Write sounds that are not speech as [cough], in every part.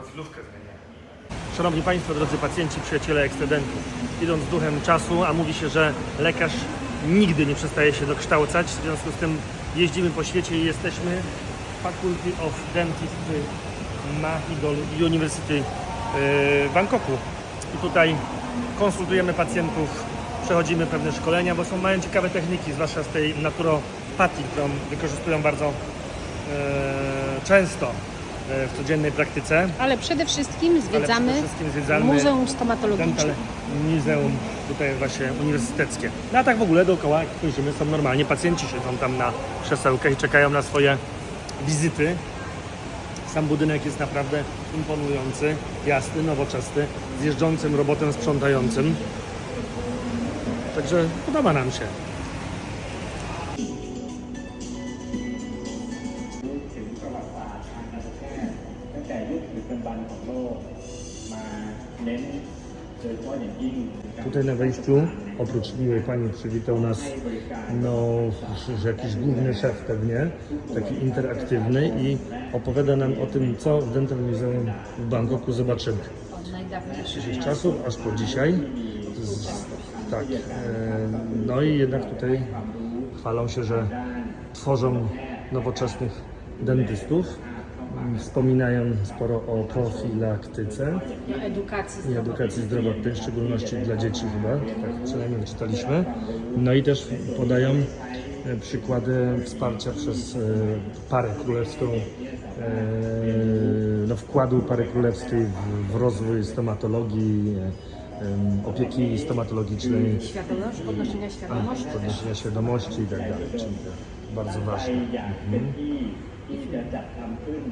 profilówkę zmieniają. Szanowni Państwo, drodzy pacjenci, przyjaciele ekstedentów, idąc duchem czasu, a mówi się, że lekarz nigdy nie przestaje się dokształcać, w związku z tym jeździmy po świecie i jesteśmy Faculty of Dentistry Mahidol University w Bangkoku. I tutaj konsultujemy pacjentów, przechodzimy pewne szkolenia, bo są mają ciekawe techniki, zwłaszcza z tej naturopatii, którą wykorzystują bardzo e, często e, w codziennej praktyce. Ale przede wszystkim zwiedzamy, przede wszystkim zwiedzamy Muzeum Stomatologiczne. Muzeum tutaj właśnie uniwersyteckie. No a tak w ogóle dookoła, jak spojrzymy, są normalnie pacjenci siedzą tam na krzesełkach i czekają na swoje wizyty. Sam budynek jest naprawdę imponujący, jasny, nowoczesny, z jeżdżącym robotem sprzątającym. Także podoba nam się. Tutaj na wejściu, oprócz miłej pani, przywitał nas no, jakiś główny szef pewnie, taki interaktywny i opowiada nam o tym, co w Dental Museum w Bangkoku zobaczymy. Od najdawniejszych Z czasów aż po dzisiaj. Z, tak. E, no i jednak tutaj chwalą się, że tworzą nowoczesnych dentystów. Wspominają sporo o profilaktyce edukacji i edukacji zdrowotnej, w szczególności dla dzieci chyba, tak przynajmniej czytaliśmy. No i też podają e, przykłady wsparcia przez e, parę królewską, e, no wkładu pary królewskiej w, rozwój stomatologii, opieki stomatologicznej. Świadomość, podnoszenia świadomości. Podnoszenia świadomości i tak dalej, czyli bardzo ważne. Mhm. ที่จะจัดทำขึ้น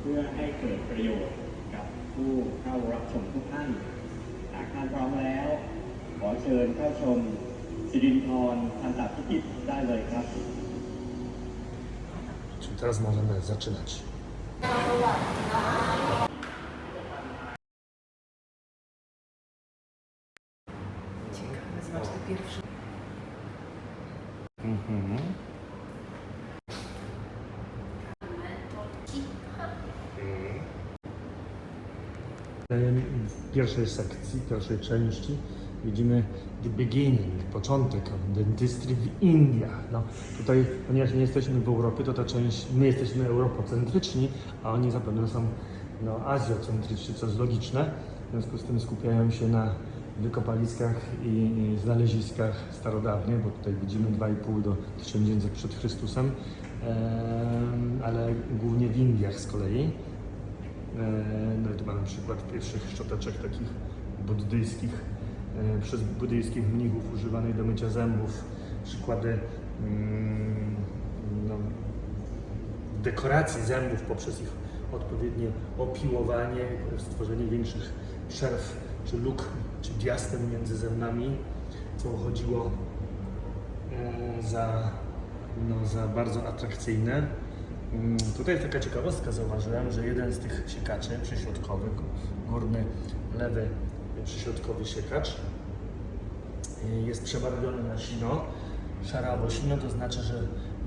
เพื่อให้เกิดประโยชน์กับผู้เข้ารับชมทุกท่าน หากท่านพร้อมแล้ว ขอเชิญเข้าชมสิรินทรทันตพิจิตได้เลยครับ Czyli teraz możemy zaczynać. Ciekawe, zobacz te pierwsze. W pierwszej sekcji, pierwszej części widzimy the beginning, początek dentystry w Indiach. No, tutaj, ponieważ nie jesteśmy w Europie, to ta część, my jesteśmy europocentryczni, a oni zapewne są no, azjocentryczni, co jest logiczne. W związku z tym skupiają się na wykopaliskach i, znaleziskach starodawnych, bo tutaj widzimy 2,5 do 1900 przed Chrystusem, em, ale głównie w Indiach z kolei. E, No i tu mamy przykład pierwszych szczoteczek takich buddyjskich, e, przez buddyjskich mnichów używanych do mycia zębów. Przykłady mm, no, dekoracji zębów poprzez ich odpowiednie opiłowanie, stworzenie większych przerw czy luk, czy diastem między zębami, co uchodziło e, za, no, za bardzo atrakcyjne. Mm, Tutaj taka ciekawostka, zauważyłem, że jeden z tych siekaczy przyśrodkowych, górny, lewy przyśrodkowy siekacz y, jest przebarwiony na sino, szara albo sino, to znaczy, że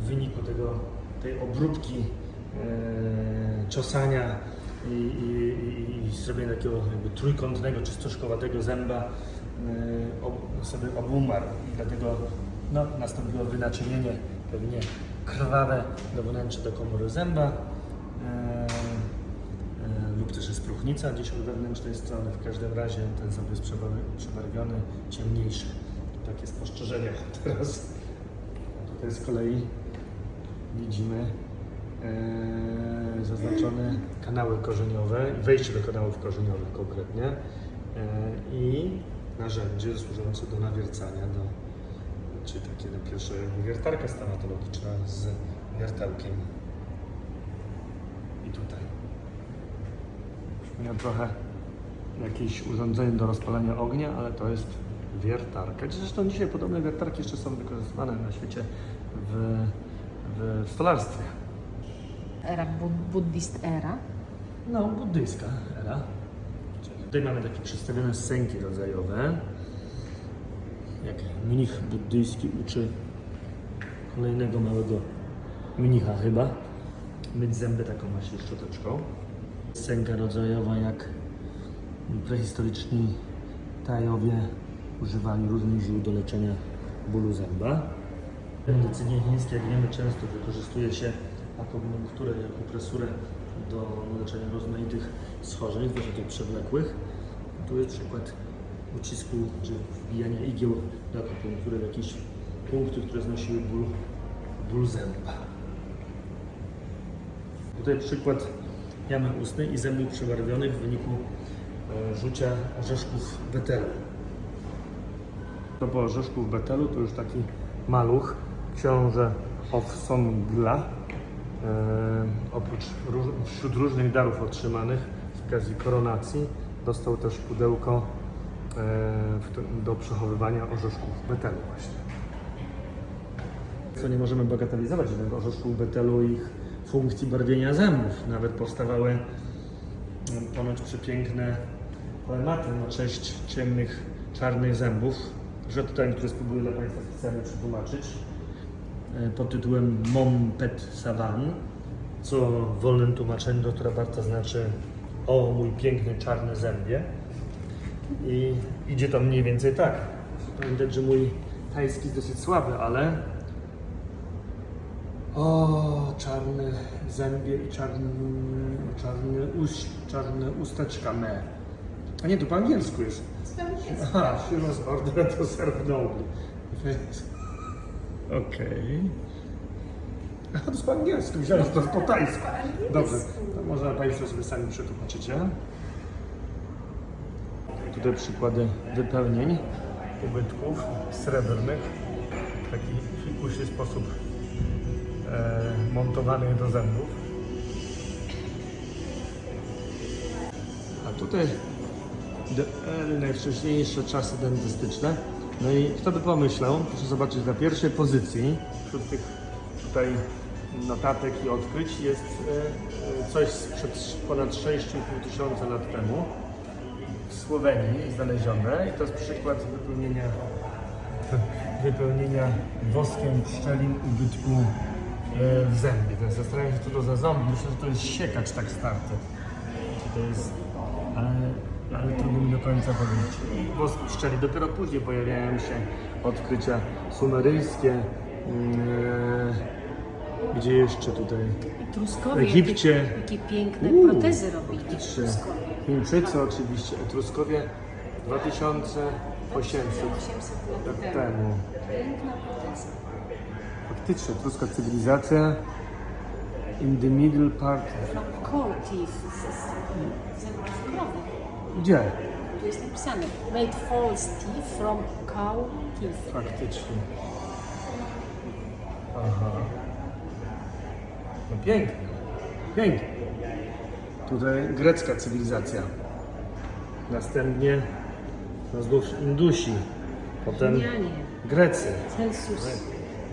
w wyniku tego, tej obróbki e, ciosania i, i, i, i zrobienia takiego jakby trójkątnego czy stożkowatego zęba e, ob, sobie obumarł i dlatego no, nastąpiło wynaczynienie pewnie krwawe do wnętrza do komory zęba e, e, lub też jest próchnica gdzieś od wewnętrznej strony. W każdym razie ten ząb jest przebar- przebarwiony, ciemniejszy. Takie spostrzeżenia [laughs] teraz. A tutaj z kolei widzimy e, zaznaczone kanały korzeniowe, wejście do kanałów korzeniowych konkretnie e, i narzędzie służące do nawiercania, do, czy takie no, pierwsze wiertarka stomatologiczna z wiertełkiem. I tutaj. Przypomina trochę jakieś urządzenie do rozpalania ognia, ale to jest wiertarka. Zresztą dzisiaj podobne wiertarki jeszcze są wykorzystywane na świecie w, w stolarstwie. Era bud- buddhist era. No, buddyjska era. Tutaj mamy takie przedstawione scenki rodzajowe. Jak mnich buddyjski uczy kolejnego małego mnicha chyba myć zęby taką właśnie szczoteczką. Scenka rodzajowa, jak prehistoryczni Tajowie używali różnych ziół do leczenia bólu zęba. W medycynie chińskiej, jak wiemy, często wykorzystuje się akupunkturę i akupresurę do leczenia rozmaitych schorzeń, zwłaszcza tych przewlekłych. Tu jest przykład ucisku czy wbijania igieł do akupunktury w jakieś punkty, które znosiły ból, ból zęba. Tutaj przykład jamy ustnej i zębów przebarwionych w wyniku e, rzucia orzeszków betelu. To po orzeszków betelu to już taki maluch, książę of Songla. E, oprócz wśród różnych darów otrzymanych z okazji koronacji dostał też pudełko do przechowywania orzeszków betelu właśnie. Co nie możemy bagatelizować jednak orzeszków betelu ich funkcji barwienia zębów. Nawet powstawały mm, ponoć przepiękne polematy na cześć ciemnych, czarnych zębów. Że tutaj, które spróbuję dla Państwa specjalnie przetłumaczyć e, pod tytułem Mon Pet Savan, co w wolnym tłumaczeniu doktora Barta znaczy o mój piękny czarny zębie. I idzie to mniej więcej tak. Pamiętać, że mój tajski jest dosyć słaby, ale o, czarne zębie i czarny, czarny ust, czarne ustaczka me. A nie, to po angielsku jest. Aha, she was ordered to serve nobly. Okej. Aha, to jest po angielsku, myślałem, że to jest po tajsku. Dobrze, to może Państwo sobie sami przetłumaczycie. Tutaj przykłady wypełnień ubytków srebrnych. W taki fikuśny sposób e, montowanych do zębów. A tutaj de- najwcześniejsze czasy dentystyczne. No i kto by pomyślał, proszę zobaczyć na pierwszej pozycji wśród tych tutaj notatek i odkryć jest e, e, coś sprzed ponad 6,5 tysiąca lat temu w Słowenii znalezione i to jest przykład wypełnienia wypełnienia woskiem szczelin ubytku e, w zębie. Teraz zastanawiam się, co to za ząb. Myślę, że to jest siekacz tak starty. To jest... Ale, ale trudno mi do końca powiedzieć. Wosk szczeli. Dopiero później pojawiają się odkrycia sumeryjskie. e, Gdzie jeszcze tutaj? Etruskowie, W Egipcie. Jakie, jakie piękne Uuu, protezy robili. Chińczycy oczywiście, Etruskowie 2800 800 lat temu. Piękna proteza. Faktycznie, etruska cywilizacja in the middle part. Teeth. Zębów krowy. Gdzie? Tu jest napisane made false teeth from cow teeth. Faktycznie. Aha. No pięknie. Pięknie. Tutaj grecka cywilizacja. Następnie no znów Indusi. Potem Rzymianie. Grecy. Celsius.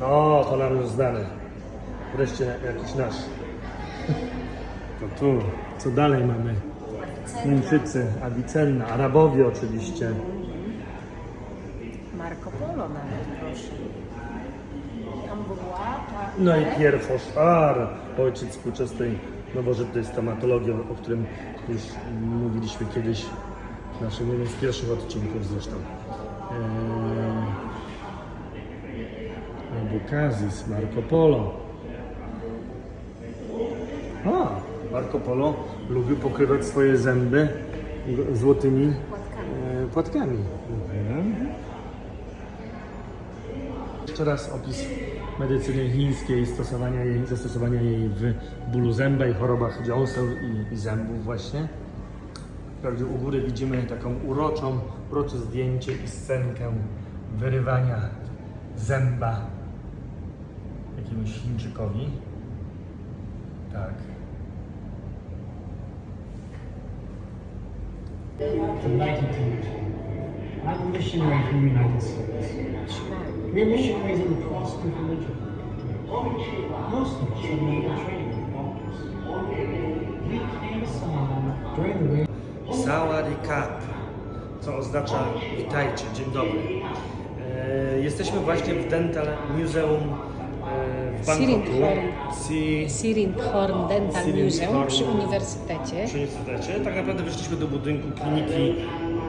No, to nam już znane. Wreszcie jakiś nasz. [laughs] To tu. Co dalej mamy? Chińczycy, Avicenna, Arabowie oczywiście. Marco Polo nawet, proszę. No i Pierre Fauchard, ojciec współczesnej nowożytnej stomatologii, o którym już mówiliśmy kiedyś w naszym jednym z pierwszych odcinków zresztą. Eee, Bukazis, Marco Polo. A, Marco Polo lubił pokrywać swoje zęby złotymi e, płatkami. Mhm. Jeszcze raz opis medycyny chińskiej, stosowania jej, zastosowania jej w bólu zęba i chorobach dziąseł i, i zębów właśnie. Wprawdzie u góry widzimy taką uroczą, urocze zdjęcie i scenkę wyrywania zęba jakiemuś Chińczykowi. Tak. to 1902. I'm a missionary from the United States. We're missionaries of the Protestant religion. Most of us medical training with doctors. We came Salam during the reign Sawadee co oznacza witajcie, dzień dobry. E, jesteśmy właśnie w Dental Museum e, w Bangkoku. Siringhorn. Si... Siringhorn Dental. Museum przy uniwersytecie. przy uniwersytecie. Tak naprawdę weszliśmy do budynku kliniki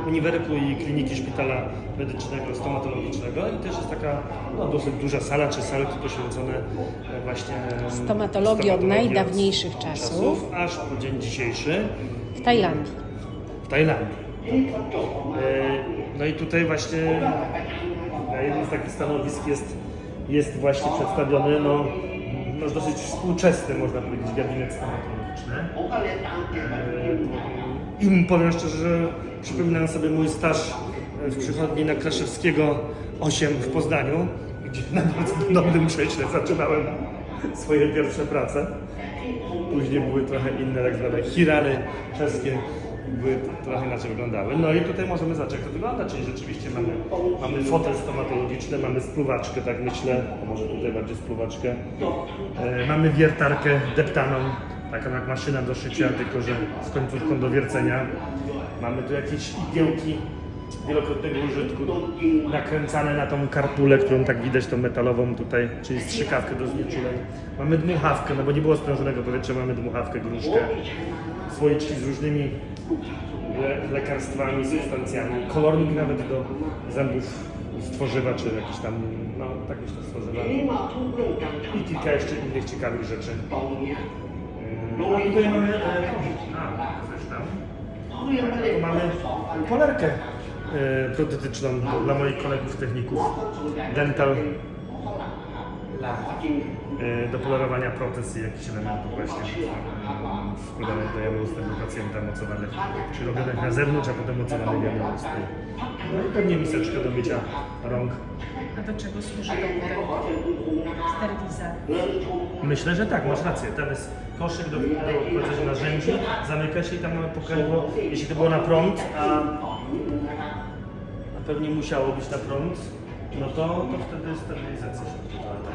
Uniwerku i kliniki szpitala medycznego, stomatologicznego i też jest taka no, dosyć duża sala czy salki poświęcone e, właśnie Stomatologii od najdawniejszych czasów. aż po dzień dzisiejszy W Tajlandii. w Tajlandii. E, No i tutaj właśnie na jednym z takich stanowisk jest, jest właśnie przedstawiony no, no dosyć współczesny, można powiedzieć, gabinet stomatologiczny. E, I powiem szczerze, że przypominam sobie mój staż w przychodni na Kraszewskiego 8 w Poznaniu, gdzie na bardzo dobrym krześle zaczynałem swoje pierwsze prace. Później były trochę inne, tak zwane hirary czeskie, były trochę inaczej wyglądały. No i tutaj możemy zobaczyć, jak to wygląda, czyli rzeczywiście mamy, mamy fotel stomatologiczny, mamy spluwaczkę, tak myślę, może tutaj bardziej spluwaczkę. E, mamy wiertarkę deptaną, taką jak maszyna do szycia, tylko że z końcówką do wiercenia. Mamy tu jakieś igiełki wielokrotnego użytku, nakręcane na tą karpulę, którą tak widać, tą metalową tutaj, czyli strzykawkę do znieczuleń. Mamy dmuchawkę, no bo nie było sprężonego powietrza, mamy dmuchawkę, gruszkę, słoiczki z różnymi le lekarstwami, substancjami, kolornik nawet do zębów z tworzywa, czy jakiś tam, no tak myślę, stworzywa. I kilka jeszcze innych ciekawych rzeczy. Yy, A tutaj mamy, e, a. Tu mamy polerkę e, protetyczną dla moich kolegów techników Dental e, do polerowania protez i jakichś elementów właśnie wkładanych do jamy ustnej do pacjenta mocowanych, czy robionych na zewnątrz, a potem mocowanych w jamie ustnej. No i pewnie miseczkę do mycia rąk. A do czego służy ten sterylizacja? Myślę, że tak, masz rację. Tam jest koszyk do, do narzędzi, zamyka się i tam mamy pokręgło. Jeśli to było na prąd, a, a pewnie musiało być na prąd, no to, to wtedy sterylizacja się odbywała, tak.